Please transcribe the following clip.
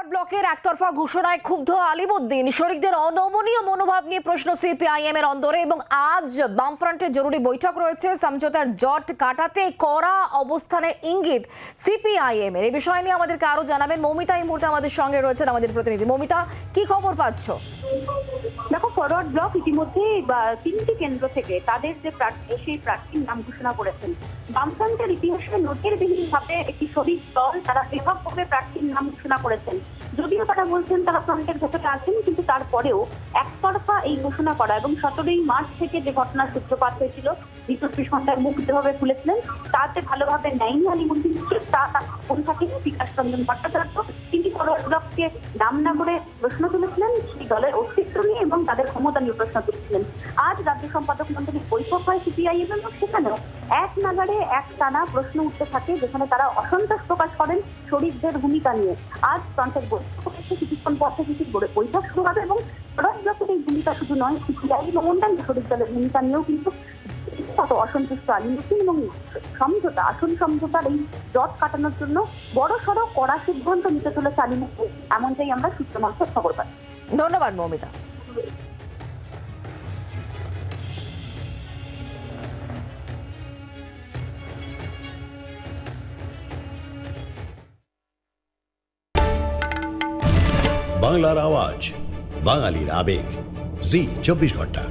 Forward ব্লকের একতরফা ঘোষণায় ক্ষুব্ধ আলিমুদ্দিন। শরিকদের অনমনীয় মনোভাব নিয়ে প্রশ্ন সিপিআইএম এর অন্দরে এবং আজ বামফ্রন্টের জরুরি বৈঠক রয়েছে। সমঝোতার জট কাটাতে করা অবস্থানের ইঙ্গিত সিপিআইএম এর এই বিষয় নিয়ে আমাদেরকে আরও জানাবেন। মমিতা এই মুহূর্তে আমাদের সঙ্গে রয়েছেন আমাদের প্রতিনিধি। মমিতা, কি খবর পাচ্ছ? ফরওয়ার্ড ব্লক ইতিমধ্যে তিনটি কেন্দ্র থেকে তাদের যে প্রার্থী, সেই প্রার্থীর নাম ঘোষণা করেছেন। বামফ্রন্টের ইতিহাসে নজিরবিহীন ভাবে একটি শরিক দল তারা ব্যাপকভাবে প্রার্থীর নাম ঘোষণা করেছেন। যদিও তারা বলছেন তারা ফ্রন্টের ভেতরে আছেন, কিন্তু তারপরেও একতরফা এই ঘোষণা করা এবং সতেরোই মার্চ থেকে যে ঘটনার সূত্রপাত হয়েছিল বিশ্বশ্রী সন্ধ্যায় মুখ যেভাবে খুলেছিলেন। তাতে ভালোভাবে নেয়নি আলিমুদ্দিন তা তার কোন থাকেনি বিকাশ রঞ্জন ভট্টাচার্য। ব্লককে নাম না করে প্রশ্ন তুলেছিলেন, সেই দলের অস্তিত্ব নিয়ে এবং তাদের ক্ষমতা নিয়ে প্রশ্ন তুলেছিলেন। আজ রাজ্য সম্পাদক মন্ডলীর বৈঠক হয় সিপিআইএম এবং সেখানেও এক নাগারে এক টানা প্রশ্ন উঠতে থাকে, যেখানে তারা অসন্তোষ প্রকাশ করেন শরীরদের ভূমিকা নিয়ে। আজ ফ্রন্টের বৈঠক হয়েছে কিছুক্ষণ পর থেকে বৈঠক শুরু হবে এবং ফরওয়ার্ড ব্লকের ভূমিকা শুধু নয়, সিপিআই এবং অন্যান্য শরীর দলের ভূমিকা নিয়েও কিন্তু কত অসন্তুষ্ট আলিমুদ্দিন এবং সমঝোতা আসল সমঝোতার এই জট কাটানোর জন্য বড় সড়ো কড়া সিদ্ধান্ত নিতে চলেছে আলিমুদ্দিন এমনটাই আমরা সূত্র মারফত খবর পাই। ধন্যবাদ মৌমিতা। বাংলার আওয়াজ বাঙালির আবেগ। জি চব্বিশ ঘণ্টা।